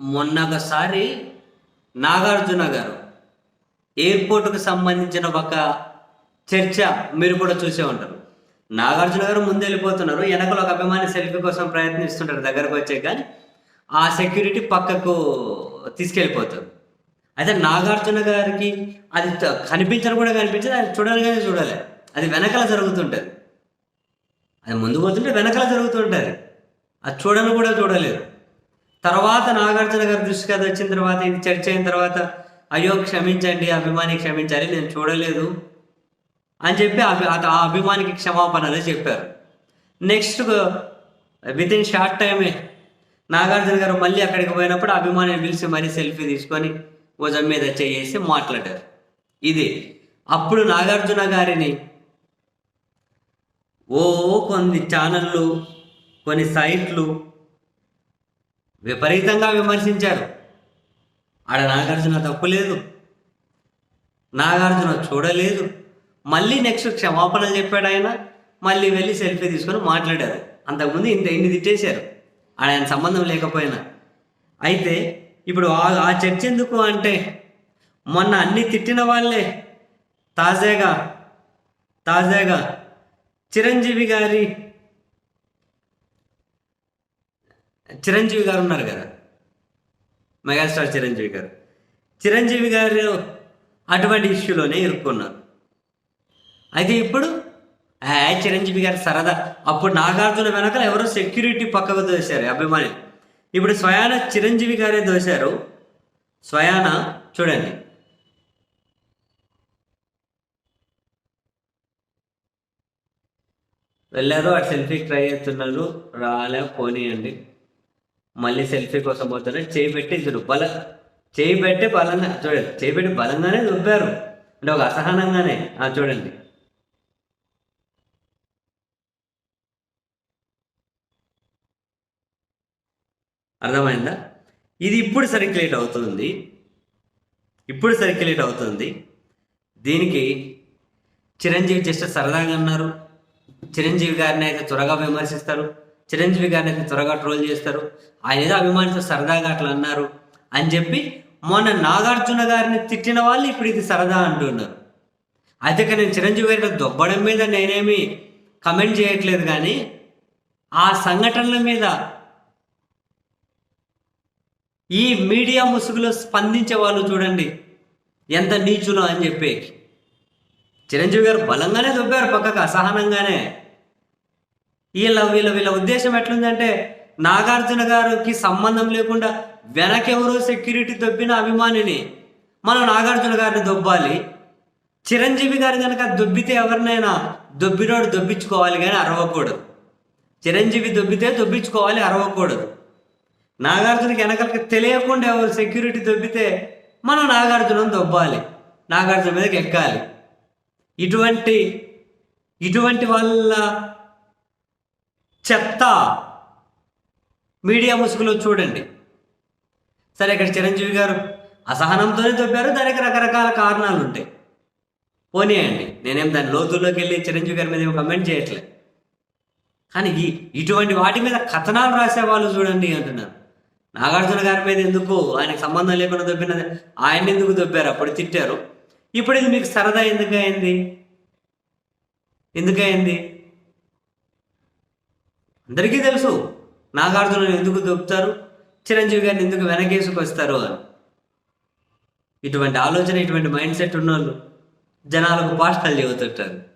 మొన్న ఒకసారి నాగార్జున గారు ఎయిర్పోర్ట్కు సంబంధించిన ఒక చర్చ మీరు కూడా చూసే ఉంటారు. నాగార్జున గారు ముందు వెళ్ళిపోతున్నారు వెనకలో ఒక అభిమాని సెల్ఫీ కోసం ప్రయత్నిస్తుంటారు దగ్గరకు వచ్చే కానీ ఆ సెక్యూరిటీ పక్కకు తీసుకెళ్ళిపోతారు. అయితే నాగార్జున గారికి అది త- కనిపించడం కూడా కనిపించదు అది చూడాలి చూడాలి. అది వెనకాల జరుగుతుంటుంది. అది ముందు పోతుంటే వెనకల జరుగుతుంటుంది. అది చూడను కూడా చూడలేదు తర్వాత నాగార్జున గారి దృష్టికి అది వచ్చిన తర్వాత ఇది చర్చ అయిన తర్వాత అయ్యో క్షమించండి అభిమాని క్షమించాలి నేను చూడలేదు అని చెప్పి ఆ అభిమానికి క్షమాపణలు చెప్పారు. నెక్స్ట్ విత్ ఇన్ షార్ట్ టైమే నాగార్జున గారు మళ్ళీ అక్కడికి పోయినప్పుడు అభిమాని అభిమానిని పిలిచి మరీ సెల్ఫీ తీసుకొని భుజం మీద చేసి మాట్లాడారు. ఇది అప్పుడు నాగార్జున గారిని ఓ కొన్ని ఛానళ్ళు కొన్ని సైట్లు విపరీతంగా విమర్శించారు. ఆడ నాగార్జున తప్పు లేదు నాగార్జున చూడలేదు. మళ్ళీ నెక్స్ట్ క్షమాపణలు చెప్పాడు ఆయన. మళ్ళీ వెళ్ళి సెల్ఫీ తీసుకొని మాట్లాడారు. అంతకుముందు ఇంత ఇన్ని తిట్టేశారు? ఆయన సంబంధం లేకపోయినా. అయితే ఇప్పుడు ఆ ఆ చర్చ ఎందుకు అంటే మొన్న అన్ని తిట్టిన వాళ్ళే. తాజాగా తాజాగా చిరంజీవి గారి చిరంజీవి గారు ఉన్నారు కదా? మెగాస్టార్ చిరంజీవి గారు. చిరంజీవి గారు అటువంటి ఇష్యూలోనే ఇరుక్కున్నారు. అయితే ఇప్పుడు చిరంజీవి గారు సరదా. అప్పుడు నాగార్జున వెనకాల ఎవరో సెక్యూరిటీ పక్కకు దోశారు అభిమాని. ఇప్పుడు స్వయాన చిరంజీవి గారే దోశారు. స్వయాన చూడండి. వెళ్ళారు ఆ సెల్ఫీకి ట్రై చేస్తున్నారు. రాలే పోనీయండి. మళ్ళీ సెల్ఫీ కోసం పోతున్నాడు చేయి పెట్టి చూడు బల చేయి పెట్టి బలంగా చూడండి చేయి పెట్టి బలంగానే దుబ్బారు. అంటే ఒక అసహనంగానే చూడండి. అర్థమైందా? ఇది ఇప్పుడు సర్క్యులేట్ అవుతుంది. ఇప్పుడు సర్క్యులేట్ అవుతుంది. దీనికి చిరంజీవి జస్ట్ సరదాగా అన్నారు. చిరంజీవి గారిని అయితే త్వరగా విమర్శిస్తారు. చిరంజీవి గారిని అయితే త్వరగా ట్రోల్ చేస్తారు. ఆయన ఏదో అభిమానితో సరదాగా అట్లా అన్నారు అని చెప్పి మొన్న నాగార్జున గారిని తిట్టిన వాళ్ళు ఇప్పుడు ఇది సరదా అంటున్నారు. అయితే నేను చిరంజీవి గారి దొబ్బడం మీద నేనేమి కమెంట్ చేయట్లేదు కానీ ఆ సంఘటనల మీద ఈ మీడియా ముసుగులో స్పందించే వాళ్ళు చూడండి ఎంత నీచులో అని చెప్పి చిరంజీవి గారు బలంగానే దొబ్బారు పక్కకు అసహనంగానే. వీళ్ళ వీళ్ళ వీళ్ళ ఉద్దేశం ఎట్లుందంటే నాగార్జున గారికి సంబంధం లేకుండా వెనకెవరో సెక్యూరిటీ దొబ్బిన అభిమానిని మనం నాగార్జున గారిని దొబ్బాలి. చిరంజీవి గారు కనుక దొబ్బితే ఎవరినైనా దొబ్బినోడు దొబ్బించుకోవాలి కానీ అరవకూడదు. చిరంజీవి దొబ్బితే దొబ్బించుకోవాలి అరవకూడదు. నాగార్జునకి వెనకలకి తెలియకుండా ఎవరు సెక్యూరిటీ దొబ్బితే మనం నాగార్జునం దొబ్బాలి. నాగార్జున మీదకి ఎక్కాలి. ఇటువంటి ఇటువంటి వాళ్ళ చెత్త. మీడియా ముసుగులో చూడండి. సరే ఇక్కడ చిరంజీవి గారు అసహనంతోనే దొబ్బారు దానికి రకరకాల కారణాలు ఉంటాయి పోనీయండి నేనేం దాని లోతుల్లోకి వెళ్ళి చిరంజీవి గారి మీద ఏం కమెంట్ చేయట్లే. కానీ ఈ ఇటువంటి వాటి మీద కథనాలు రాసేవాళ్ళు చూడండి అంటున్నారు. నాగార్జున గారి మీద ఎందుకు ఆయనకు సంబంధం లేకుండా దొబ్బినది ఆయన ఎందుకు దొబ్బారు అప్పుడు తిట్టారు. ఇప్పుడు ఇది మీకు సరదా ఎందుకు అయింది? ఎందుకయింది అందరికీ తెలుసు నాగార్జునని ఎందుకు దొప్పుతారు చిరంజీవి గారిని ఎందుకు వెనకేసుకొస్తారు అని. ఇటువంటి ఆలోచన ఇటువంటి మైండ్ సెట్ ఉన్నోళ్ళు జనాలకు పాఠాలు చెబుతుంటారు.